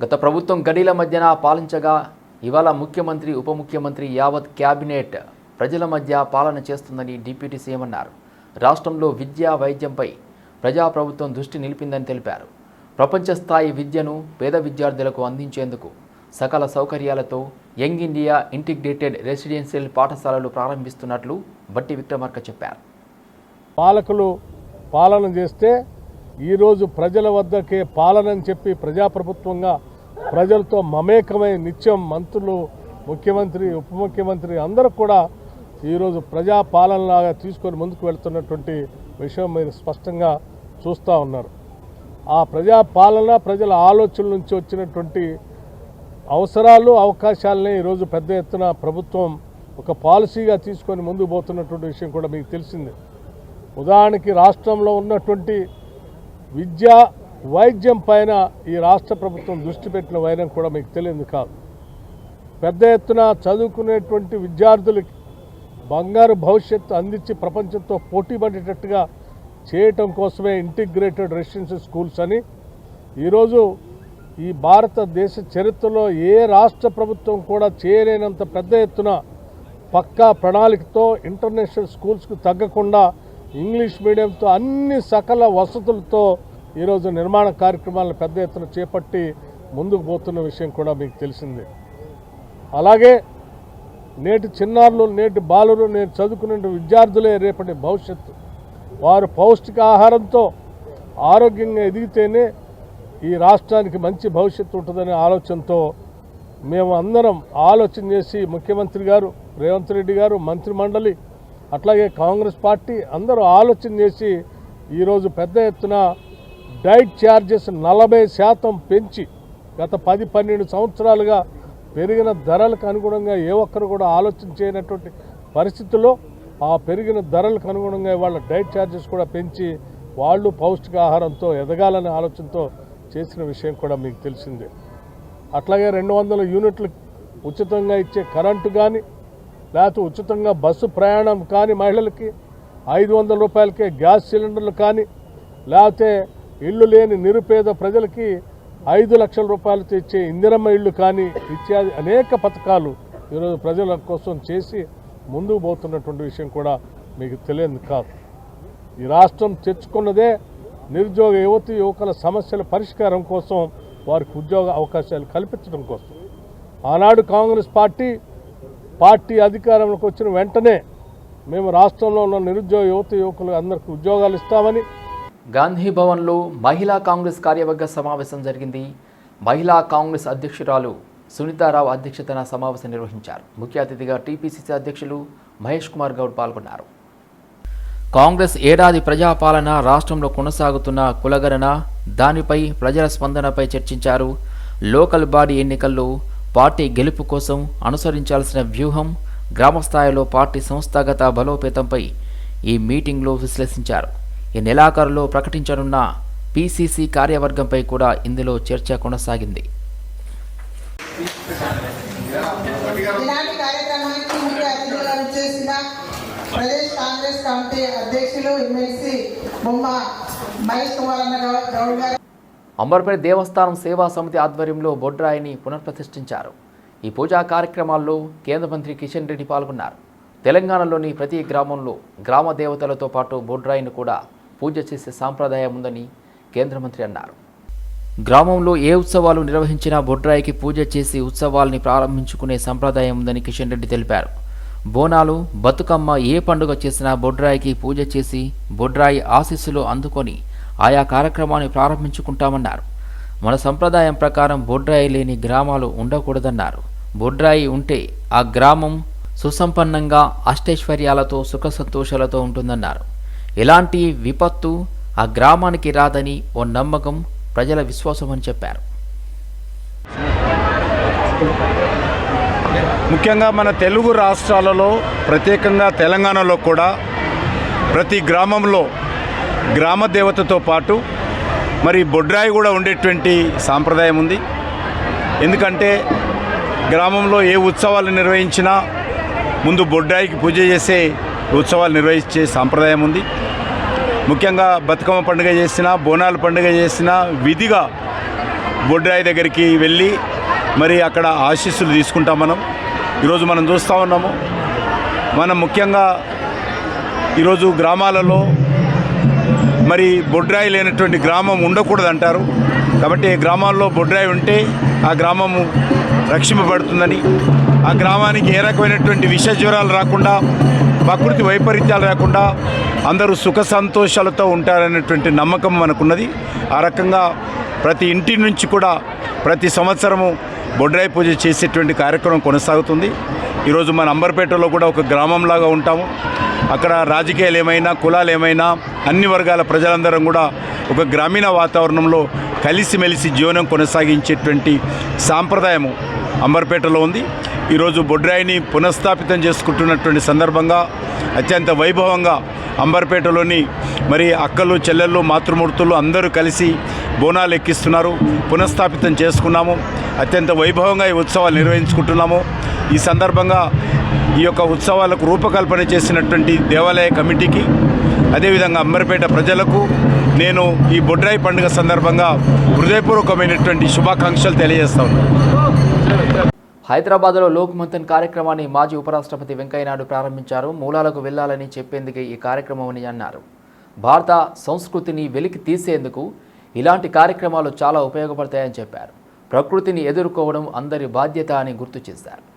గత ప్రభుత్వం గడీల మధ్యన పాలించగా ఇవాళ ముఖ్యమంత్రి ఉప ముఖ్యమంత్రి యావత్ క్యాబినెట్ ప్రజల మధ్య పాలన చేస్తుందని డిప్యూటీ సీఎం అన్నారు. రాష్ట్రంలో విద్యా వైద్యంపై ప్రజాప్రభుత్వం దృష్టి నిలిపిందని తెలిపారు. ప్రపంచ స్థాయి విద్యను పేద విద్యార్థులకు అందించేందుకు సకల సౌకర్యాలతో యంగ్ ఇండియా ఇంటిగ్రేటెడ్ రెసిడెన్షియల్ పాఠశాలలు ప్రారంభిస్తున్నట్లు బట్టి విక్రమార్క చెప్పారు. పాలకులు పాలన చేస్తే ఈరోజు ప్రజల వద్దకే పాలనని చెప్పి ప్రజాప్రభుత్వంగా ప్రజలతో మమేకమై నిత్యం మంత్రులు ముఖ్యమంత్రి ఉప ముఖ్యమంత్రి అందరూ కూడా ఈరోజు ప్రజా పాలనలాగా తీసుకొని ముందుకు వెళ్తున్నటువంటి విషయం మీరు స్పష్టంగా చూస్తూ ఉన్నారు. ఆ ప్రజా పాలన ప్రజల ఆలోచనల నుంచి వచ్చినటువంటి అవసరాలు అవకాశాలని ఈరోజు పెద్ద ఎత్తున ప్రభుత్వం ఒక పాలసీగా తీసుకొని ముందుకు పోతున్నటువంటి విషయం కూడా మీకు తెలిసిందే. ఉదాహరణకి రాష్ట్రంలో ఉన్నటువంటి విద్యా వైద్యం పైన ఈ రాష్ట్ర ప్రభుత్వం దృష్టి పెట్టిన వైరం కూడా మీకు తెలియదు కాదు. పెద్ద ఎత్తున చదువుకునేటువంటి విద్యార్థులకి బంగారు భవిష్యత్తు అందించి ప్రపంచంతో పోటీ పడేటట్టుగా చేయటం కోసమే ఇంటిగ్రేటెడ్ రెసిడెన్షియల్ స్కూల్స్ అని. ఈరోజు ఈ భారతదేశ చరిత్రలో ఏ రాష్ట్ర ప్రభుత్వం కూడా చేయలేనంత పెద్ద ఎత్తున పక్కా ప్రణాళికతో ఇంటర్నేషనల్ స్కూల్స్కు తగ్గకుండా ఇంగ్లీష్ మీడియంతో అన్ని సకల వసతులతో ఈరోజు నిర్మాణ కార్యక్రమాలను పెద్ద ఎత్తున చేపట్టి ముందుకు పోతున్న విషయం కూడా మీకు తెలిసిందే. అలాగే నేటి చిన్నారులు నేటి బాలురు నేను చదువుకునే విద్యార్థులే రేపటి భవిష్యత్తు. వారు పౌష్టికాహారంతో ఆరోగ్యంగా ఎదిగితేనే ఈ రాష్ట్రానికి మంచి భవిష్యత్తు ఉంటుందనే ఆలోచనతో మేము అందరం ఆలోచన చేసి ముఖ్యమంత్రి గారు రేవంత్ రెడ్డి గారు మంత్రిమండలి అట్లాగే కాంగ్రెస్ పార్టీ అందరూ ఆలోచన చేసి ఈరోజు పెద్ద ఎత్తున డైట్ ఛార్జెస్ నలభై శాతం పెంచి గత పది పన్నెండు సంవత్సరాలుగా పెరిగిన ధరలకు అనుగుణంగా ఏ ఒక్కరు కూడా ఆలోచన చేయనటువంటి పరిస్థితుల్లో ఆ పెరిగిన ధరలకు అనుగుణంగా వాళ్ళ డైట్ ఛార్జెస్ కూడా పెంచి వాళ్ళు పౌష్టికాహారంతో ఎదగాలనే ఆలోచనతో చేసిన విషయం కూడా మీకు తెలిసిందే. అట్లాగే రెండు వందల యూనిట్లు ఉచితంగా ఇచ్చే కరెంటు కానీ లేకపోతే ఉచితంగా బస్సు ప్రయాణం కానీ మహిళలకి ఐదు వందల రూపాయలకే గ్యాస్ సిలిండర్లు కానీ లేకపోతే ఇల్లు లేని నిరుపేద ప్రజలకి ఐదు లక్షల రూపాయలు తెచ్చే ఇందిరమ్మ ఇళ్ళు కానీ ఇత్యాది అనేక పథకాలు ఈరోజు ప్రజల కోసం చేసి ముందుకు పోతున్నటువంటి విషయం కూడా మీకు తెలియదు కాదు. ఈ రాష్ట్రం తెచ్చుకున్నదే నిరుద్యోగ యువతి యువకుల సమస్యల పరిష్కారం కోసం వారికి ఉద్యోగ అవకాశాలు కల్పించడం కోసం. ఆనాడు కాంగ్రెస్ పార్టీ పార్టీ అధికారంలోకి వచ్చిన వెంటనే మేము రాష్ట్రంలో ఉన్న నిరుద్యోగ యువత యువకులు అందరికీ ఉద్యోగాలు ఇస్తామని గాంధీ భవన్లో మహిళా కాంగ్రెస్ కార్యవర్గ సమావేశం జరిగింది. మహిళా కాంగ్రెస్ అధ్యక్షురాలు సునీతారావు అధ్యక్షతన సమావేశం నిర్వహించారు. ముఖ్య అతిథిగా టీపీసీసీ అధ్యక్షులు మహేష్ కుమార్ గౌడ్ పాల్గొన్నారు. కాంగ్రెస్ ఏడాది ప్రజాపాలన రాష్ట్రంలో కొనసాగుతున్న కులగణన దానిపై ప్రజల స్పందనపై చర్చించారు. లోకల్ బాడీ ఎన్నికల్లో పార్టీ గెలుపు కోసం అనుసరించాల్సిన వ్యూహం గ్రామస్థాయిలో పార్టీ సంస్థాగత బలోపేతంపై ఈ మీటింగ్లో విశ్లేషించారు. ఈ నెలాఖరులో ప్రకటించనున్న పీసీసీ కార్యవర్గంపై కూడా ఇందులో చర్చ కొనసాగింది. ప్రదేశ్ కాంగ్రెస్ కమిటీ అధ్యక్షులు ఎమ్మెల్సీ బొమ్మ మహేష్ కుమార్ అన్న గౌడ్ గారు అంబర్పేట దేవస్థానం సేవా సమితి ఆధ్వర్యంలో బొడ్రాయిని పునఃప్రతిష్ఠించారు. ఈ పూజా కార్యక్రమాల్లో కేంద్ర మంత్రి కిషన్ రెడ్డి పాల్గొన్నారు. తెలంగాణలోని ప్రతి గ్రామంలో గ్రామ దేవతలతో పాటు బొడ్రాయిని కూడా పూజ చేసే సాంప్రదాయం ఉందని కేంద్ర మంత్రి అన్నారు. గ్రామంలో ఏ ఉత్సవాలు నిర్వహించినా బొడ్రాయికి పూజ చేసి ఉత్సవాల్ని ప్రారంభించుకునే సంప్రదాయం ఉందని కిషన్ రెడ్డి తెలిపారు. బోనాలు బతుకమ్మ ఏ పండుగ చేసినా బొడ్రాయికి పూజ చేసి బొడ్రాయి ఆశీస్సులు అందుకొని ఆయా కార్యక్రమాన్ని ప్రారంభించుకుంటామన్నారు. మన సంప్రదాయం ప్రకారం బొడ్రాయి లేని గ్రామాలు ఉండకూడదన్నారు. బొడ్రాయి ఉంటే ఆ గ్రామం సుసంపన్నంగా అష్టైశ్వర్యాలతో సుఖ సంతోషాలతో ఉంటుందన్నారు. ఎలాంటి విపత్తు ఆ గ్రామానికి రాదని ఓ నమ్మకం ప్రజల విశ్వాసం అని చెప్పారు. ముఖ్యంగా మన తెలుగు రాష్ట్రాలలో ప్రత్యేకంగా తెలంగాణలో కూడా ప్రతి గ్రామంలో గ్రామ దేవతతో పాటు మరి బొడ్రాయి కూడా ఉండేటువంటి సాంప్రదాయం ఉంది. ఎందుకంటే గ్రామంలో ఏ ఉత్సవాలు నిర్వహించినా ముందు బొడ్రాయికి పూజ చేసే ఉత్సవాలు నిర్వహించే సాంప్రదాయం ఉంది. ముఖ్యంగా బతుకమ్మ పండుగ చేసినా బోనాల పండుగ చేసినా విధిగా బొడ్రాయి దగ్గరికి వెళ్ళి మరి అక్కడ ఆశీస్సులు తీసుకుంటాం మనం. ఈరోజు మనం చూస్తూ ఉన్నాము. మనం ముఖ్యంగా ఈరోజు గ్రామాలలో మరి బొడ్రాయి లేనటువంటి గ్రామం ఉండకూడదు అంటారు కాబట్టి గ్రామాల్లో బొడ్రాయి ఉంటే ఆ గ్రామము రక్షింపబడుతుందని. ఆ గ్రామానికి ఏ రకమైనటువంటి విష జ్వరాలు రాకుండా ప్రకృతి వైపరీత్యాలు రాకుండా అందరూ సుఖ సంతోషాలతో ఉంటారనేటువంటి నమ్మకం మనకున్నది. ఆ రకంగా ప్రతి ఇంటి నుంచి కూడా ప్రతి సంవత్సరము బొడ్రాయి పూజ చేసేటువంటి కార్యక్రమం కొనసాగుతుంది. ఈరోజు మన అంబర్పేటలో కూడా ఒక గ్రామంలాగా ఉంటాము. అక్కడ రాజకీయాలు ఏమైనా కులాలు ఏమైనా అన్ని వర్గాల ప్రజలందరం కూడా ఒక గ్రామీణ వాతావరణంలో కలిసిమెలిసి జీవనం కొనసాగించేటువంటి సాంప్రదాయము అంబర్పేటలో ఉంది. ఈరోజు బొడ్రాయిని పునఃస్థాపితం చేసుకుంటున్నటువంటి సందర్భంగా అత్యంత వైభవంగా అంబర్పేటలోని మరి అక్కలు చెల్లెళ్ళు మాతృమూర్తులు అందరూ కలిసి బోనాలు ఎక్కిస్తున్నారు. పునఃస్థాపితం చేసుకున్నాము. అత్యంత వైభవంగా ఈ ఉత్సవాలు నిర్వహించుకుంటున్నాము. ఈ సందర్భంగా ఈ యొక్క ఉత్సవాలకు రూపకల్పన చేసినటువంటి దేవాలయ కమిటీకి అదేవిధంగా అంబర్పేట ప్రజలకు నేను ఈ బొడ్రాయి పండుగ సందర్భంగా హృదయపూర్వకమైనటువంటి శుభాకాంక్షలు తెలియజేస్తాను హైదరాబాద్లో లోక్ కార్యక్రమాన్ని మాజీ ఉపరాష్ట్రపతి వెంకయ్యనాయుడు ప్రారంభించారు. మూలాలకు వెళ్ళాలని చెప్పేందుకే ఈ కార్యక్రమం అని అన్నారు. భారత సంస్కృతిని వెలికి తీసేందుకు ఇలాంటి కార్యక్రమాలు చాలా ఉపయోగపడతాయని చెప్పారు. ప్రకృతిని ఎదుర్కోవడం అందరి బాధ్యత అని గుర్తు చేశారు.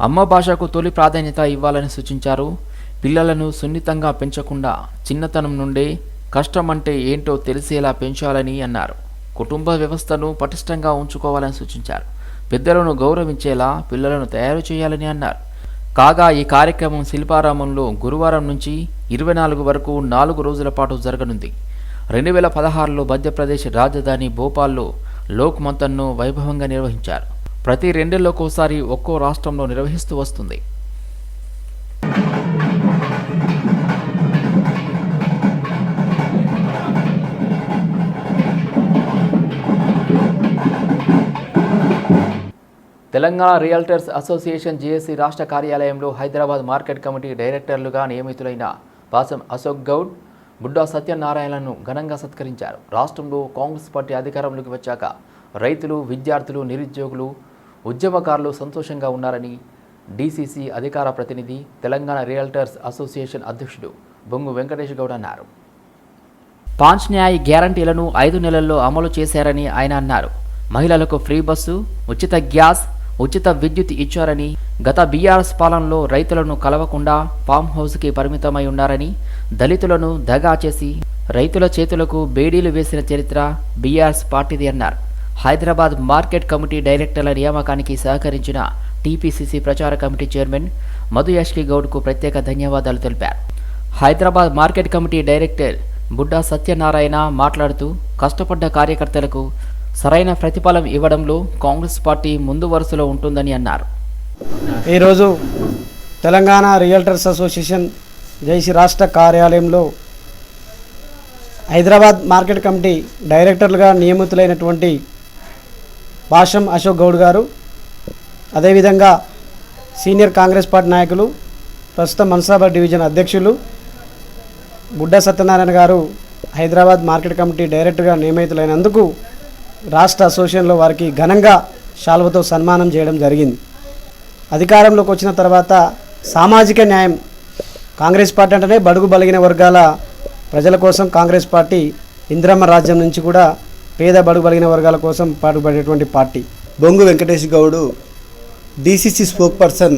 అమ్మ భాషకు తొలి ప్రాధాన్యత ఇవ్వాలని సూచించారు. పిల్లలను సున్నితంగా పెంచకుండా చిన్నతనం నుండే కష్టం అంటే ఏంటో తెలిసేలా పెంచాలని అన్నారు. కుటుంబ వ్యవస్థను పటిష్టంగా ఉంచుకోవాలని సూచించారు. పెద్దలను గౌరవించేలా పిల్లలను తయారు చేయాలని అన్నారు. కాగా ఈ కార్యక్రమం శిల్పారామంలో గురువారం నుంచి ఇరవై నాలుగు వరకు నాలుగు రోజుల పాటు జరగనుంది. రెండు వేల పదహారులో మధ్యప్రదేశ్ రాజధాని భోపాల్లో లోక్ మంతన్ను వైభవంగా నిర్వహించారు. ప్రతి రెండేళ్ళకోసారి ఒక్కో రాష్ట్రంలో నిర్వహిస్తూ వస్తుంది. తెలంగాణ రియల్టర్స్ అసోసియేషన్ జేఏసీ రాష్ట్ర కార్యాలయంలో హైదరాబాద్ మార్కెట్ కమిటీ డైరెక్టర్లుగా నియమితులైన పాసం అశోక్ గౌడ్ బుడ్డా సత్యనారాయణను ఘనంగా సత్కరించారు. రాష్ట్రంలో కాంగ్రెస్ పార్టీ అధికారంలోకి వచ్చాక రైతులు విద్యార్థులు నిరుద్యోగులు ఉద్యమకారులు సంతోషంగా ఉన్నారని డీసీసీ అధికార ప్రతినిధి తెలంగాణ రియల్టర్స్ అసోసియేషన్ అధ్యక్షుడు బొంగు వెంకటేష్ గౌడ్ అన్నారు. పాంచ్ న్యాయ్ గ్యారంటీలను ఐదు నెలల్లో అమలు చేశారని ఆయన అన్నారు. మహిళలకు ఫ్రీ బస్సు ఉచిత గ్యాస్ ఉచిత విద్యుత్ ఇచ్చారని గత బీఆర్ఎస్ పాలనలో రైతులను కలవకుండా ఫామ్ హౌస్కి పరిమితమై ఉన్నారని దళితులను దగా చేసి రైతుల చేతులకు బేడీలు వేసిన చరిత్ర బీఆర్ఎస్ పార్టీది అన్నారు. హైదరాబాద్ మార్కెట్ కమిటీ డైరెక్టర్ల నియామకానికి సహకరించిన టీపీసీసీ ప్రచార కమిటీ చైర్మన్ మధు యాష్కి గౌడ్కు ప్రత్యేక ధన్యవాదాలు తెలిపారు. Hyderabad market committee director Budda Satyanarayana మాట్లాడుతూ కష్టపడ్డ కార్యకర్తలకు సరైన ప్రతిఫలం ఇవ్వడంలో కాంగ్రెస్ పార్టీ ముందు వరుసలో ఉంటుందని అన్నారు. ఈరోజు తెలంగాణ రియల్టర్స్ అసోసియేషన్ జైసి రాష్ట్ర కార్యాలయంలో హైదరాబాద్ మార్కెట్ కమిటీ డైరెక్టర్లుగా నియమితులైనటువంటి భాషం అశోక్ గౌడ్ గారు. అదేవిధంగా సీనియర్ కాంగ్రెస్ పార్టీ నాయకులు ప్రస్తుతం మన్సాబాద్ డివిజన్ అధ్యక్షులు బుడ్డ సత్యనారాయణ గారు హైదరాబాద్ మార్కెట్ కమిటీ డైరెక్టర్గా నియమితులైనందుకు రాష్ట్ర అసోసియేషన్లో వారికి ఘనంగా శాల్వతో సన్మానం చేయడం జరిగింది. అధికారంలోకి వచ్చిన తర్వాత సామాజిక న్యాయం కాంగ్రెస్ పార్టీ అంటేనే బడుగు బలిగిన వర్గాల ప్రజల కోసం కాంగ్రెస్ పార్టీ ఇందిరమ్మ రాజ్యం నుంచి కూడా పేద బడుగు బలిగిన వర్గాల కోసం పాటుపడేటువంటి party. Bongu Venkatesh Goud DCC spokesperson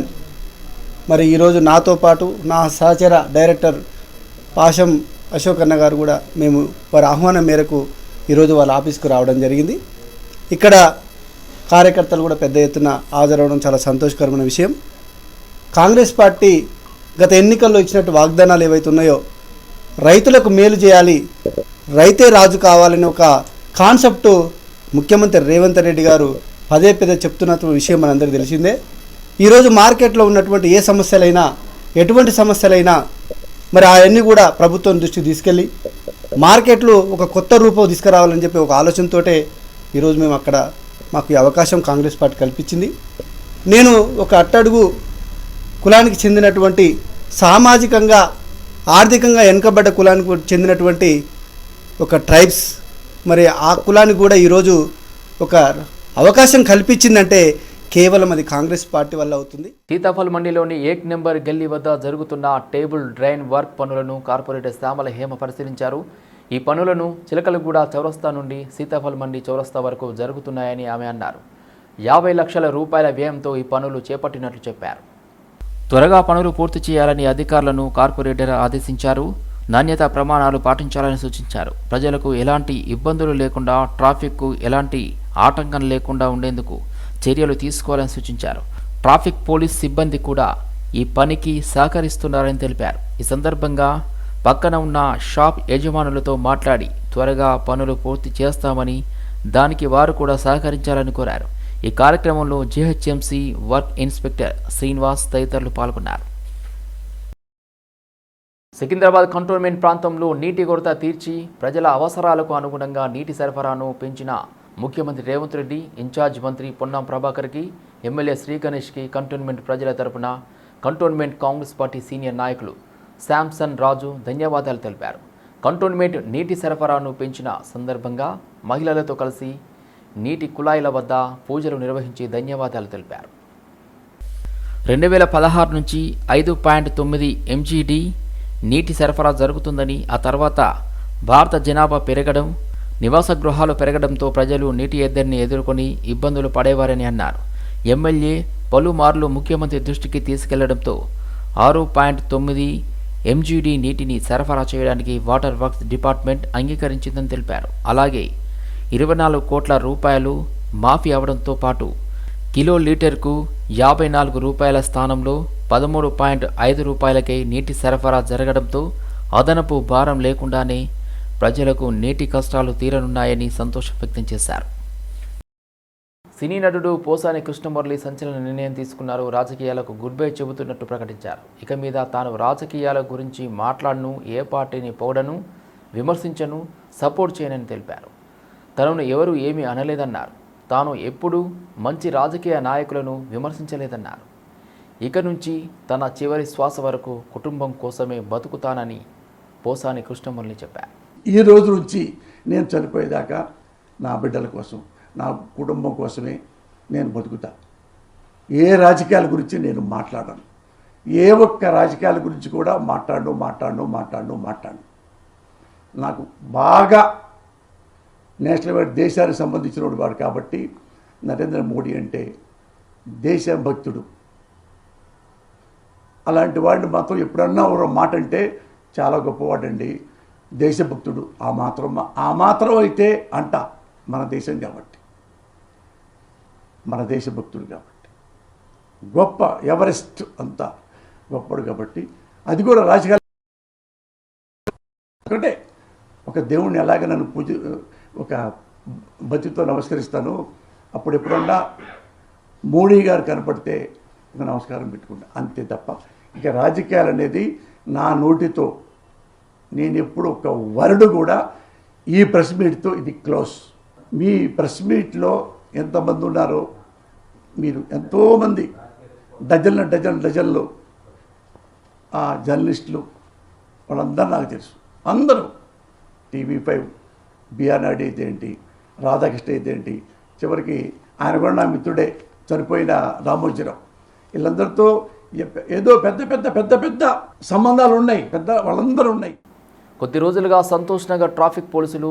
మరి ఈరోజు నాతో పాటు నా సహచర డైరెక్టర్ పాశం అశోక్ అన్న గారు కూడా మేము వారి ఆహ్వానం మేరకు ఈరోజు వాళ్ళ ఆఫీస్కు రావడం జరిగింది. ఇక్కడ కార్యకర్తలు కూడా పెద్ద ఎత్తున హాజరవడం చాలా సంతోషకరమైన విషయం. కాంగ్రెస్ పార్టీ గత ఎన్నికల్లో ఇచ్చినట్టు వాగ్దానాలు ఏవైతే ఉన్నాయో రైతులకు మేలు చేయాలి రైతే రాజు కావాలని ఒక కాన్సెప్టు ముఖ్యమంత్రి రేవంత్ రెడ్డి గారు పదే పదే చెప్తున్న విషయం మనందరికీ తెలిసిందే. ఈరోజు మార్కెట్లో ఉన్నటువంటి ఏ సమస్యలైనా ఎటువంటి సమస్యలైనా మరి అవన్నీ కూడా ప్రభుత్వం దృష్టికి తీసుకెళ్ళి మార్కెట్లో ఒక కొత్త రూపం తీసుకురావాలని చెప్పి ఒక ఆలోచనతోటే ఈరోజు మేము అక్కడ మాకు ఈ అవకాశం కాంగ్రెస్ పార్టీ కల్పించింది. నేను ఒక అట్టడుగు కులానికి చెందినటువంటి సామాజికంగా ఆర్థికంగా వెనుకబడ్డ కులానికి చెందినటువంటి ఒక ట్రైబ్స్ మరి ఆ కులానికి కూడా ఈరోజు ఒక అవకాశం కల్పించిందంటే కేవలం అది కాంగ్రెస్ పార్టీ వల్ల అవుతుంది. సీతాఫల్ మండలిలోని ఏక్ నెంబర్ గల్లీ వద్ద జరుగుతున్న టేబుల్ డ్రైన్ వర్క్ పనులను కార్పొరేటర్ శ్యామల హేమ పరిశీలించారు. ఈ పనులను చిలకలగూడ చౌరస్తా నుండి సీతాఫల్ మండి చౌరస్తా వరకు జరుగుతున్నాయని ఆమె అన్నారు. యాభై లక్షల రూపాయల వ్యయంతో ఈ పనులు చేపట్టినట్లు చెప్పారు. త్వరగా పనులు పూర్తి చేయాలని అధికారులను కార్పొరేటర్ ఆదేశించారు. నాణ్యత ప్రమాణాలు పాటించాలని సూచించారు. ప్రజలకు ఎలాంటి ఇబ్బందులు లేకుండా ట్రాఫిక్కు ఎలాంటి ఆటంకం లేకుండా ఉండేందుకు చర్యలు తీసుకోవాలని సూచించారు. ట్రాఫిక్ పోలీస్ సిబ్బంది కూడా ఈ పనికి సహకరిస్తున్నారని తెలిపారు. ఈ సందర్భంగా పక్కన ఉన్న షాప్ యజమానులతో మాట్లాడి త్వరగా పనులు పూర్తి చేస్తామని దానికి వారు కూడా సహకరించాలని కోరారు. ఈ కార్యక్రమంలో జీహెచ్ఎంసీ వర్క్ ఇన్స్పెక్టర్ శ్రీనివాస్ తదితరులు పాల్గొన్నారు. సికింద్రాబాద్ కంటోన్మెంట్ ప్రాంతంలో నీటి కొరత తీర్చి ప్రజల అవసరాలకు అనుగుణంగా నీటి సరఫరాను పెంచిన ముఖ్యమంత్రి రేవంత్ రెడ్డి ఇన్ఛార్జ్ మంత్రి పొన్నం ప్రభాకర్కి ఎమ్మెల్యే శ్రీగణేష్కి కంటోన్మెంట్ ప్రజల తరపున కంటోన్మెంట్ కాంగ్రెస్ పార్టీ సీనియర్ నాయకులు శాంసన్ రాజు ధన్యవాదాలు తెలిపారు. కంటోన్మెంట్ నీటి సరఫరాను పెంచిన సందర్భంగా మహిళలతో కలిసి నీటి కుళాయిల వద్ద పూజలు నిర్వహించి ధన్యవాదాలు తెలిపారు. రెండు వేల పదహారు నుంచి ఐదు పాయింట్ తొమ్మిది ఎంజీడీ నీటి సరఫరా జరుగుతుందని ఆ తర్వాత భారత జనాభా పెరగడం నివాస గృహాలు పెరగడంతో ప్రజలు నీటి ఎద్దరిని ఎదుర్కొని ఇబ్బందులు పడేవారని అన్నారు. ఎమ్మెల్యే పలుమార్లు ముఖ్యమంత్రి దృష్టికి తీసుకెళ్ళడంతో ఆరు పాయింట్ తొమ్మిది ఎంజీడీ నీటిని సరఫరా చేయడానికి వాటర్ వర్క్స్ డిపార్ట్మెంట్ అంగీకరించిందని తెలిపారు. అలాగే ఇరవై నాలుగు కోట్ల రూపాయలు మాఫీ అవడంతో పాటు కిలో లీటర్కు యాభై నాలుగు రూపాయల స్థానంలో పదమూడు పాయింట్ ఐదు రూపాయలకే నీటి సరఫరా జరగడంతో అదనపు భారం లేకుండానే ప్రజలకు నీటి కష్టాలు తీరనున్నాయని సంతోషం వ్యక్తం చేశారు. సినీ నటుడు పోసాని కృష్ణమురళి సంచలన నిర్ణయం తీసుకున్నారు. రాజకీయాలకు గుడ్ బై చెబుతున్నట్టు ప్రకటించారు. ఇక మీద తాను రాజకీయాల గురించి మాట్లాడను ఏ పార్టీని పొగడను విమర్శించను సపోర్ట్ చేయనని తెలిపారు. తనను ఎవరు ఏమీ అనలేదన్నారు. తాను ఎప్పుడూ మంచి రాజకీయ నాయకులను విమర్శించలేదన్నారు. ఇక నుంచి తన చివరి శ్వాస వరకు కుటుంబం కోసమే బతుకుతానని పోసాని కృష్ణమురళి చెప్పారు. ఈ రోజు నుంచి నేను చనిపోయేదాకా నా బిడ్డల కోసం నా కుటుంబం కోసమే నేను బతుకుతా. ఏ రాజకీయాల గురించి నేను మాట్లాడను. ఏ ఒక్క రాజకీయాల గురించి కూడా మాట్లాడు మాట్లాడను మాట్లాడను మాట్లాడు నాకు బాగా నేషనల్ వైడ్ దేశానికి సంబంధించిన వాడు కాబట్టి నరేంద్ర మోడీ అంటే దేశభక్తుడు. అలాంటి వాడిని మాత్రం ఎప్పుడన్నా ఒక మాట అంటే చాలా గొప్పవాడండి. దేశభక్తుడు. ఆ మాత్రం ఆ మాత్రం అయితే అంట మన దేశం కాబట్టి. మన దేశభక్తుడు కాబట్టి. గొప్ప ఎవరెస్ట్ అంతా గొప్పడు కాబట్టి. అది కూడా రాజకీయాలు ఒకటే ఒక దేవుణ్ణి ఎలాగ నన్ను పూజ ఒక భక్తితో నమస్కరిస్తాను అప్పుడు ఎప్పుడన్నా మోడీ గారు కనపడితే ఒక నమస్కారం పెట్టుకుంటా. అంతే తప్ప ఇక రాజకీయాలు అనేది నా నోటితో నేను ఎప్పుడు ఒక వర్డ్ కూడా ఈ ప్రెస్ మీట్తో ఇది క్లోజ్. మీ ప్రెస్ మీట్లో ఎంతమంది ఉన్నారో మీరు ఎంతోమంది డజన్ల డజన్ డజన్లు ఆ జర్నలిస్టులు వాళ్ళందరూ నాకు తెలుసు. అందరూ TV five BR Naidu Radhakrishna అయితే ఏంటి చివరికి ఆయన కూడా నా మిత్రుడే చనిపోయిన రామోజీరావు. వీళ్ళందరితో ఏదో పెద్ద పెద్ద పెద్ద పెద్ద సంబంధాలు ఉన్నాయి పెద్ద వాళ్ళందరూ ఉన్నాయి కొద్ది రోజులుగా సంతోష్ నగర్ ట్రాఫిక్ పోలీసులు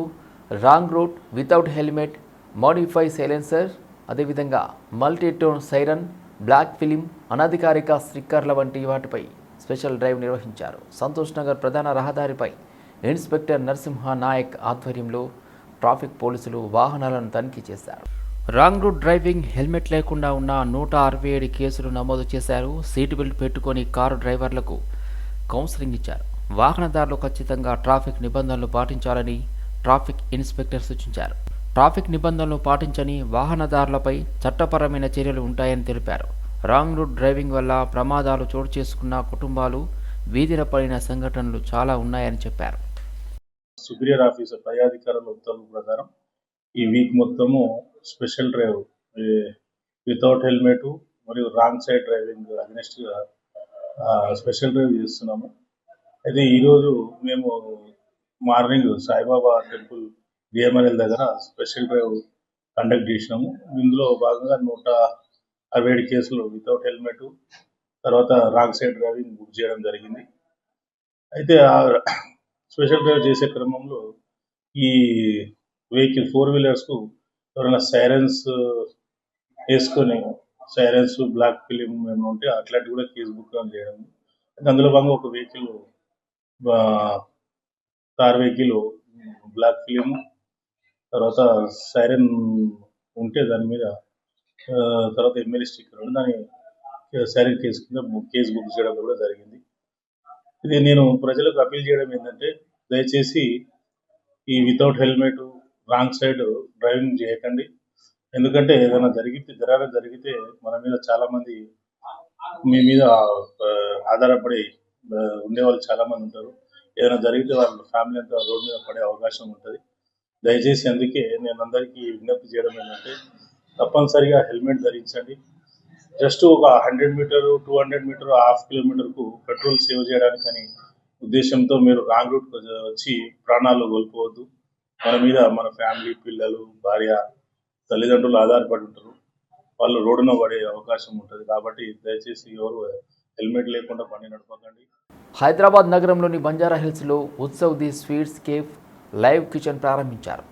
wrong route without helmet modify silencer అదేవిధంగా మల్టీటోన్ సైరన్ బ్లాక్ ఫిలిం అనధికారిక స్టిక్కర్ల వంటి వాటిపై స్పెషల్ డ్రైవ్ నిర్వహించారు. సంతోష్ నగర్ ప్రధాన రహదారిపై ఇన్స్పెక్టర్ నరసింహ నాయక్ ఆధ్వర్యంలో ట్రాఫిక్ పోలీసులు వాహనాలను తనిఖీ చేశారు. రాంగ్ రూట్ డ్రైవింగ్ హెల్మెట్ లేకుండా ఉన్న నూట అరవై ఏడు కేసులు నమోదు చేశారు. సీట్ బెల్ట్ పెట్టుకొని కారు డ్రైవర్లకు కౌన్సిలింగ్ ఇచ్చారు. వాహనదారులు ఖచ్చితంగా ట్రాఫిక్ నిబంధనలు పాటించాలని ట్రాఫిక్ ఇన్స్పెక్టర్ సూచించారు. ట్రాఫిక్ నిబంధనలు పాటించని వాహనదారులపై చట్టపరమైన చర్యలు ఉంటాయని తెలిపారు. రాంగ్ రూట్ డ్రైవింగ్ వల్ల ప్రమాదాలు చోటు చేసుకున్న కుటుంబాలు వీధిన పడిన సంఘటనలు చాలా ఉన్నాయని చెప్పారు. సుపీరియర్ ఆఫీసర్ పై అధికారుల ఉత్తర్వుల ప్రకారం ఈ వీక్ మొత్తము స్పెషల్ డ్రైవ్ వితౌట్ హెల్మెట్ మరియు రాంగ్ సైడ్ డ్రైవింగ్ అగ్నెస్ట్గా స్పెషల్ డ్రైవ్ చేస్తున్నాము. అయితే ఈరోజు మేము మార్నింగ్ సాయిబాబా టెంపుల్ డిఎంఎల్ఎల్ దగ్గర స్పెషల్ డ్రైవ్ కండక్ట్ చేసినాము. ఇందులో భాగంగా నూట అరవై ఏడు కేసులు వితౌట్ హెల్మెట్ తర్వాత రాంగ్ సైడ్ డ్రైవింగ్ బుక్ చేయడం జరిగింది. అయితే ఆ స్పెషల్ డ్రైవ్ చేసే క్రమంలో ఈ వెహికల్ ఫోర్ వీలర్స్కు ఎవరైనా సైరన్స్ uh, వేసుకొని సైరన్స్ బ్లాక్ ఫిలిం ఏమైనా ఉంటే అట్లాంటి కూడా కేసు బుక్ చేయడం అందులో భాగంగా ఒక vehicle car vehicle black film తర్వాత సైరన్ ఉంటే దాని మీద తర్వాత ఎమ్మెల్యే స్టిక్కర్ ఉంది. దాని సైరన్ కేసు కింద బుక్- కేసు బుక్ చేయడం కూడా జరిగింది ఇది నేను ప్రజలకు అప్పీల్ చేయడం ఏంటంటే దయచేసి ఈ without helmet wrong side driving చేయకండి. ఎందుకంటే ఏదైనా జరిగితే జరగడం జరిగితే మన మీద చాలా మంది మీ మీద ఆధారపడి ఉండేవాళ్ళు చాలా మంది ఉంటారు. ఏదైనా జరిగితే వాళ్ళ ఫ్యామిలీ అంతా రోడ్ మీద పడే అవకాశం ఉంటుంది. దయచేసి అందుకే నేను అందరికీ విజ్ఞప్తి చేయడం ఏంటంటే తప్పనిసరిగా హెల్మెట్ ధరించండి. జస్ట్ ఒక hundred metre two hundred metre half కిలోమీటర్కు petrol save చేయడానికని ఉద్దేశంతో మీరు రాంగ్ రూట్ వచ్చి ప్రాణాలు కోల్పోవద్దు. మన మీద మన ఫ్యామిలీ పిల్లలు భార్య తల్లిదండ్రులు ఆధారపడి ఉంటారు. వాళ్ళు రోడ్డున పడే అవకాశం ఉంటుంది. కాబట్టి దయచేసి ఎవరు హెల్మెట్ లేకుండా బండి నడపకండి. హైదరాబాద్ నగరంలోని బంజారా హిల్స్లో Utsav the sweets cafe live kitchen ప్రారంభించారు.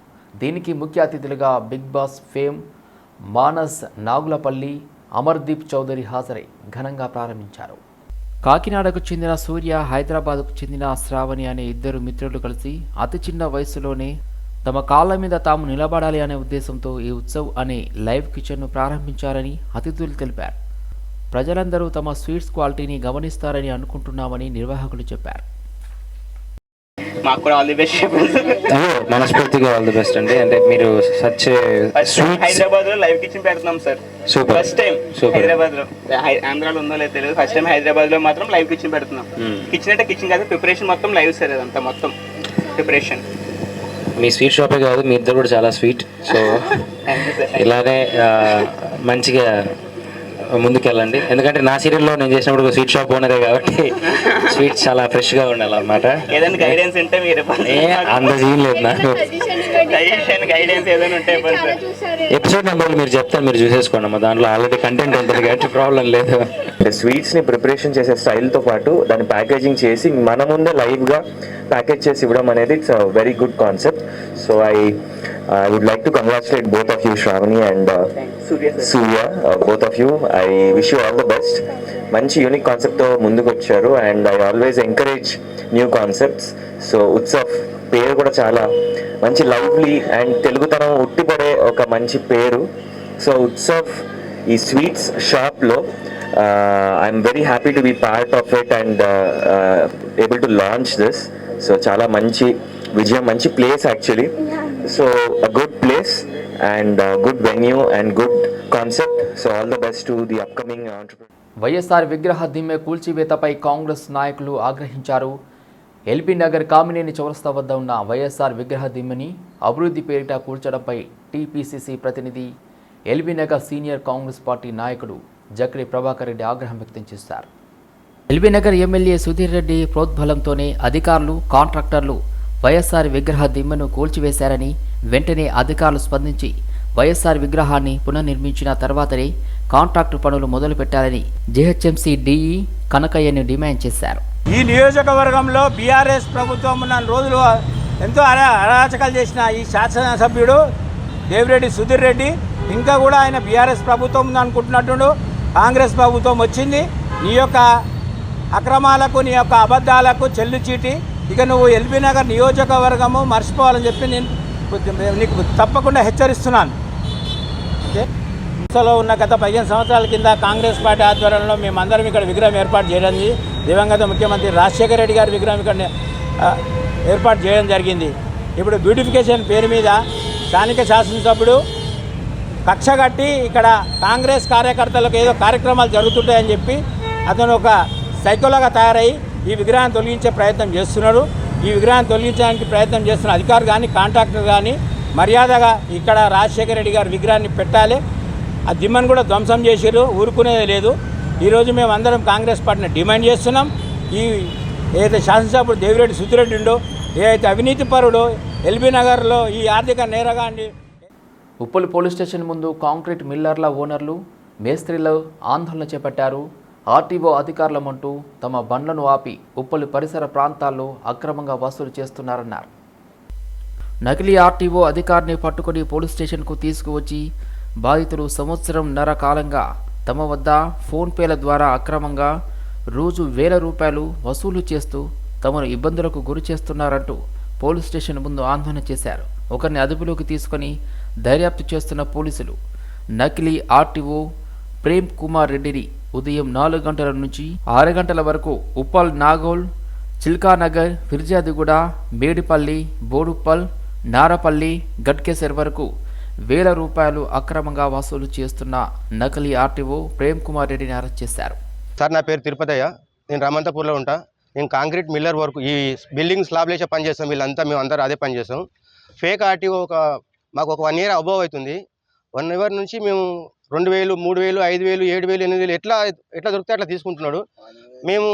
దీనికి ముఖ్య అతిథులుగా big boss fame Manas Nagulapalli Amardeep Chowdary హాజరై ఘనంగా ప్రారంభించారు. కాకినాడకు చెందిన సూర్య హైదరాబాద్కు చెందిన శ్రావణి అనే ఇద్దరు మిత్రులు కలిసి అతి చిన్న వయసులోనే తమ కాళ్ళ మీద తాము నిలబడాలి అనే ఉద్దేశంతో ఈ ఉత్సవ్ అనే లైవ్ కిచెన్ను ప్రారంభించారని అతిథులు తెలిపారు. ప్రజలందరూ తమ స్వీట్స్ క్వాలిటీని గమనిస్తారని అనుకుంటున్నామని నిర్వాహకులు చెప్పారు. మాకు కూడా ఆల్ ది బెస్ట్. మనస్ఫూర్తిగా ఆల్ ది బెస్ట్ అండి. అంటే మీరు సచ్ స్వీట్స్ హైదరాబాద్లో లైవ్ కిచెన్ పెడుతున్నాం సార్. First time Super. హైదరాబాద్లో హై- ఆంధ్రాలో ఉందో లేదో తెలియదు. ఫస్ట్ టైం హైదరాబాద్లో మాత్రం లైవ్ కిచెన్ పెడుతున్నాం. కిచెన్ అంటే కిచెన్ కాదు ప్రిపరేషన్ మొత్తం లైవ్ సార్ అదంతా మొత్తం. ప్రిపరేషన్. మీ స్వీట్ షాపే కాదు మీ ఇద్దరు కూడా చాలా స్వీట్. సో ఇలానే మంచిగా ముందుకెళ్ళండి. ఎందుకంటే నా సీరియల్లో నేను చేసినప్పుడు స్వీట్ షాప్ ఓనరే కాబట్టి స్వీట్స్ చాలా ఫ్రెష్గా ఏదైనా గైడెన్స్ ఉంటే మీరు ఏ అంత సీన్ లేదు నాకు. ఎపిసోడ్ నెంబర్లు మీరు చెప్తాను మీరు చూసేసుకోండి అమ్మా. దాంట్లో ఆల్రెడీ కంటెంట్ ఉంటుంది కాబట్టి ప్రాబ్లం లేదు. స్వీట్స్ని ప్రిపరేషన్ చేసే స్టైల్తో పాటు దాన్ని ప్యాకేజింగ్ చేసి మన ముందే లైవ్గా ప్యాకేజ్ చేసి ఇవ్వడం అనేది it's a very good concept so I I would like to congratulate both of you Shravani and Surya sir Surya both of you I wish you all the best మంచి unique కాన్సెప్ట్తో ముందుకు వచ్చారు and I always encourage new concepts so Utsav పేరు కూడా చాలా మంచి lovely and తెలుగుతనం ఉట్టిపడే ఒక మంచి పేరు. సో ఉత్సవ్ ఈ స్వీట్స్ షాప్లో I'm very happy to be part of it and able to launch this so చాలా మంచి విజయం మంచి place actually so a good place and good venue and good concept so all the best to the upcoming YSR విగ్రహ దిమ్మె కూల్చివేతపై కాంగ్రెస్ నాయకులు ఆగ్రహించారు. LB Nagar Kamineni చౌరస్తా వద్ద ఉన్న వైఎస్ఆర్ విగ్రహ దిమ్మెని అభివృద్ధి పేరిట కూల్చడంపై టీపీసీసీ ప్రతినిధి LB Nagar senior Congress party నాయకుడు జక్కడి ప్రభాకర్ రెడ్డి ఆగ్రహం వ్యక్తం చేశారు. ఎల్బీ నగర్ ఎమ్మెల్యే సుధీర్ రెడ్డి ప్రోద్బలంతోనే అధికారులు కాంట్రాక్టర్లు వైఎస్ఆర్ విగ్రహ దిమ్మను కూల్చివేశారని వెంటనే అధికారులు స్పందించి వైఎస్ఆర్ విగ్రహాన్ని పునర్నిర్మించిన తర్వాతనే కాంట్రాక్టు పనులు మొదలుపెట్టాలని జెహెచ్ఎంసీ డిఈ కనకయ్యను డిమాండ్ చేశారు. ఈ నియోజకవర్గంలో బీఆర్ఎస్ ప్రభుత్వం ఉన్న రోజులు ఎంతో అరా అరాచకాలు చేసిన ఈ శాసనసభ్యుడు దేవిరెడ్డి సుధీర్ రెడ్డి ఇంకా కూడా ఆయన బీఆర్ఎస్ ప్రభుత్వం ఉంది అనుకుంటున్నట్టు కాంగ్రెస్ ప్రభుత్వం వచ్చింది. నీ యొక్క అక్రమాలకు నీ యొక్క అబద్ధాలకు చెల్లు చీటి. ఇక నువ్వు ఎల్బీ నగర్ నియోజకవర్గము మర్చిపోవాలని చెప్పి నేను నీకు తప్పకుండా హెచ్చరిస్తున్నాను. ఓకే? సంస్థలో ఉన్న గత పదిహేను సంవత్సరాల కింద కాంగ్రెస్ పార్టీ ఆధ్వర్యంలో మేమందరం ఇక్కడ విగ్రహం ఏర్పాటు చేయడం దివంగత ముఖ్యమంత్రి రాజశేఖర రెడ్డి గారి విగ్రహం ఇక్కడ ఏర్పాటు చేయడం జరిగింది. ఇప్పుడు బ్యూటిఫికేషన్ పేరు మీద స్థానిక శాసనసభ్యుడు కక్ష కట్టి ఇక్కడ కాంగ్రెస్ కార్యకర్తలకు ఏదో కార్యక్రమాలు జరుగుతుంటాయని చెప్పి అతను ఒక సైకోలాగా తయారై ఈ విగ్రహాన్ని తొలగించే ప్రయత్నం చేస్తున్నాడు. ఈ విగ్రహాన్ని తొలగించడానికి ప్రయత్నం చేస్తున్న అధికారులు కానీ కాంట్రాక్టర్ కానీ మర్యాదగా ఇక్కడ రాజశేఖర రెడ్డి గారి విగ్రహాన్ని పెట్టాలి. ఆ దిమ్మను కూడా ధ్వంసం చేసారు ఊరుకునేది లేదు. ఈరోజు మేము అందరం కాంగ్రెస్ పార్టీని డిమాండ్ చేస్తున్నాం. ఈ ఏదైతే శాసనసభ్యుడు దేవిరెడ్డి సుద్దిరెడ్డి ఉండో ఏదైతే అవినీతి పరుడు ఎల్బీ నగర్లో ఈ ఆర్థిక నేరగాండి ఉప్పల్ పోలీస్ స్టేషన్ ముందు కాంక్రీట్ మిల్లర్ల ఓనర్లు మేస్త్రీలు ఆందోళన చేపట్టారు. ఆర్టీఓ అధికారులమంటూ తమ బండ్లను ఆపి ఉప్పల్ పరిసర ప్రాంతాల్లో అక్రమంగా వసూలు చేస్తున్నారన్నారు. నకిలీ ఆర్టీఓ అధికారిని పట్టుకొని పోలీస్ స్టేషన్కు తీసుకువచ్చి బాధితులు సంవత్సరం నర కాలంగా తమ వద్ద ఫోన్పేల ద్వారా అక్రమంగా రోజు వేల రూపాయలు వసూలు చేస్తూ తమను ఇబ్బందులకు గురి చేస్తున్నారంటూ పోలీస్ స్టేషన్ ముందు ఆందోళన చేశారు. ఒకరిని అదుపులోకి తీసుకొని దర్యాప్తు చేస్తున్న పోలీసులు. నకిలీ ఆర్టీఓ ప్రేమ్ కుమార్ రెడ్డిని ఉదయం నాలుగు గంటల నుంచి ఆరు గంటల వరకు ఉప్పల్ నాగోల్ చిల్కానగర్ ఫిర్జాదిగూడ మేడిపల్లి బోడుప్పల్ నారపల్లి గట్కేసర్ వరకు వేల రూపాయలు అక్రమంగా వసూలు చేస్తున్న నకిలీ ఆర్టీఓ ప్రేమ్ కుమార్ రెడ్డిని అరెస్ట్ చేశారు. సార్ నా పేరు తిరుపతయ్య. నేను రమంతపూర్లో ఉంటా. నేను కాంక్రీట్ మిల్లర్ వర్క్ ఈ బిల్డింగ్ స్లాబ్ లేచే పనిచేస్తాం వీళ్ళంతా మేము అందరూ అదే పనిచేస్తాం ఫేక్ ఆర్టీఓ ఒక మాకు ఒక వన్ ఇయర్ అబోవ్ అవుతుంది. వన్ ఇయర్ నుంచి మేము రెండు వేలు మూడు వేలు ఐదు వేలు ఏడు వేలు ఎనిమిది వేలు ఎట్లా ఎట్లా దొరికితే అట్లా తీసుకుంటున్నాడు. మేము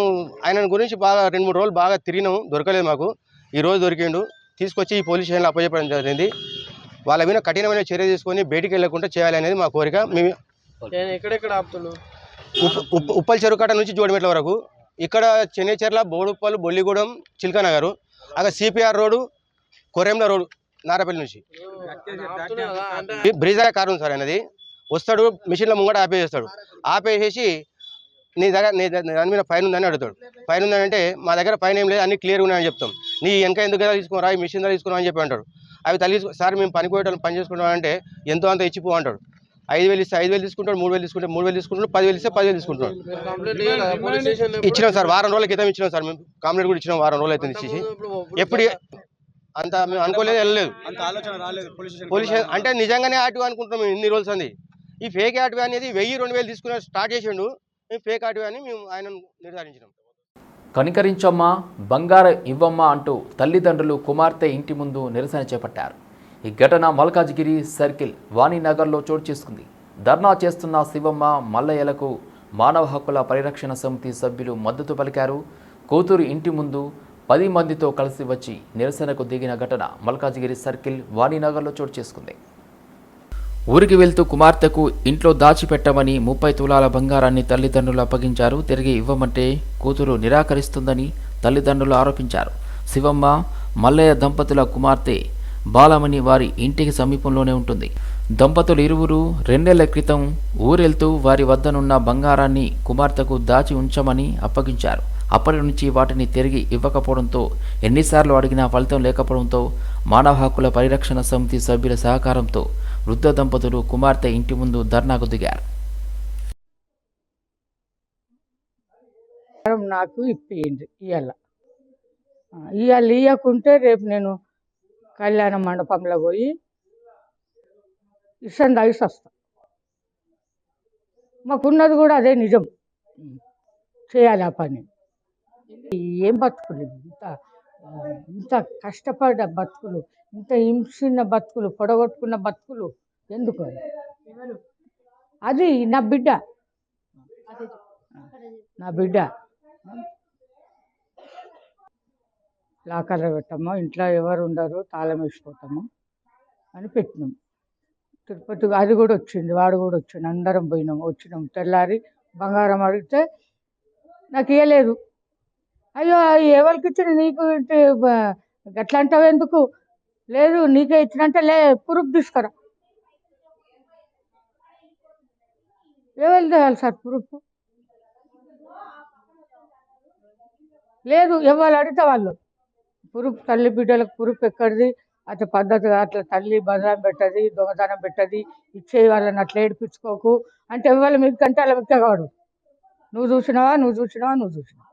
ఆయన గురించి బాగా రెండు మూడు రోజులు బాగా తిరిగినాము దొరకలేదు మాకు. ఈ రోజు దొరికిండు. తీసుకొచ్చి ఈ పోలీస్ స్టేషన్లో అప్పచెప్పడం జరిగింది. వాళ్ళ మీద కఠినమైన చర్య తీసుకొని బయటికి వెళ్ళకుండా చేయాలనేది మా కోరిక. మేము ఎక్కడెక్కడ ఉప్ప- ఉప్పల్ నుంచి జోడిమెట్ల వరకు. ఇక్కడ చెన్నైచెర్ల బోడుప్పల్ బొల్లిగూడెం చిల్కానగర్. అక్కడ సిపిఆర్ రోడ్డు కొరెంల రోడ్డు. నారపల్లి నుంచి. బ్రిజా కారు ఉంది సార్ ఆయనది. వస్తాడు మిషన్లో ముంగట ఆపేస్తాడు ఆపేసేసి నీ దగ్గర నీ దగ్గర- దాని మీద ఫైన్ ఉందని అడుగుతాడు. ఫైన్ ఉందని అంటే మా దగ్గర ఫైన్ ఏం లేదు అన్ని క్లియర్ ఉన్నాయని చెప్తాం. నీ వెనక ఎందుకు కదా తీసుకురా ఈ మిషన్ దగ్గర తీసుకురా అని చెప్పి అంటాడు. అవి తల్లి సార్ మేము పని పోయేటోళ్ళం పని చేసుకుంటాం అంటే ఎంతో అంత ఇచ్చిపో అంటాడు. ఐదు వేలు ఇస్తే ఐదు వేలు తీసుకుంటాడు మూడు వేలు తీసుకుంటే మూడు వేలు తీసుకుంటాడు పదివేలు ఇస్తే పదివేలు తీసుకుంటాడు. ఇచ్చినాం సార్ వారం రోజుల క్రితం ఇచ్చినాం సార్ మేము కాంప్లైంట్ కూడా ఇచ్చినాం వారం రోజులు అవుతుంది ఇచ్చేసి. ఎప్పుడు అంత మేము అనుకోలేదు వెళ్ళలేదు. పోలీస్ స్టేషన్ అంటే నిజంగానే ఆర్టీఓ అనుకుంటున్నాం మేము ఇన్ని రోజులు అంది ఈ ఫేక్ ఆర్టీఓ అనేది వెయ్యి రెండు వేలు తీసుకుని స్టార్ట్ చేసిండు. మేము ఫేక్ ఆర్టీఓ అని మేము ఆయన నిర్ధారించినాం. కనికరించమ్మా బంగారం ఇవ్వమ్మా అంటూ తల్లిదండ్రులు కుమార్తె ఇంటి ముందు నిరసన చేపట్టారు. ఈ ఘటన మల్కాజ్గిరి సర్కిల్ వాణినగర్లో చోటు చేసుకుంది. ధర్నా చేస్తున్న శివమ్మ మల్లయ్యలకు మానవ హక్కుల పరిరక్షణ సమితి సభ్యులు మద్దతు పలికారు. కూతురు ఇంటి ముందు పది మందితో కలిసి వచ్చి నిరసనకు దిగిన ఘటన మల్కాజ్గిరి సర్కిల్ వాణినగర్లో చోటు చేసుకుంది. ఊరికి వెళ్తూ కుమార్తెకు ఇంట్లో దాచిపెట్టమని ముప్పై తులాల బంగారాన్ని తల్లిదండ్రులు అప్పగించారు. తిరిగి ఇవ్వమంటే కూతురు నిరాకరిస్తుందని తల్లిదండ్రులు ఆరోపించారు. శివమ్మ మల్లయ్య దంపతుల కుమార్తె బాలమణి వారి ఇంటికి సమీపంలోనే ఉంటుంది. దంపతులు ఇరువురు రెండేళ్ళ క్రితం ఊరెళ్తూ వారి వద్దనున్న బంగారాన్ని కుమార్తెకు దాచి ఉంచమని అప్పగించారు. అప్పటి నుంచి వాటిని తిరిగి ఇవ్వకపోవడంతో ఎన్నిసార్లు అడిగినా ఫలితం లేకపోవడంతో మానవ హక్కుల పరిరక్షణ సమితి సభ్యుల సహకారంతో వృద్ధ దంపతులు కుమార్తె ఇంటి ముందు ధర్నాకు దిగారు. నాకు ఇప్పింది ఇవాళ ఇవాళ ఇవ్వకుంటే రేపు నేను కళ్యాణ మండపంలో పోయి ఇష్టం తాగిసి వస్తా. మాకున్నది కూడా అదే నిజం. చేయాలి ఆ పని. ఏం బతుకులు? ఇంత ఇంత కష్టపడ్డ బతుకులు ఇంత హింసిన బతుకులు పొడగొట్టుకున్న బతుకులు ఎందుకు అది? అది నా బిడ్డ. నా బిడ్డ. లాకర్లో పెట్టాము ఇంట్లో ఎవరు ఉండరు తాళం వేసిపోతాము అని పెట్టినాం. తిరుపతి అది కూడా వచ్చింది వాడు కూడా వచ్చిండు అందరం పోయినాం వచ్చినాం. తెల్లారి బంగారం అడిగితే నాకు ఇవ్వలేదు అయ్యో ఎవరికి ఇచ్చిన నీకు ఇటు గట్లా అంటావు ఎందుకు? లేదు నీకే ఇచ్చినంటే లే ప్రూఫ్ తీసుకురా. ఎవరు తేవాలి సార్ ప్రూఫ్? లేదు ఎవరు అడిగితే వాళ్ళు. పురుపు తల్లి బిడ్డలకు పురుపు ఎక్కడిది? అట్లా పద్ధతిగా అట్లా తల్లి బదనం పెట్టది దొంగతనం పెట్టది ఇచ్చే వాళ్ళని అట్లా ఏడిపించుకోకు. అంటే ఎవరు మీకు అంటే అలా మిక్కగాడు నువ్వు చూసినావా నువ్వు చూసినావా నువ్వు చూసినావా?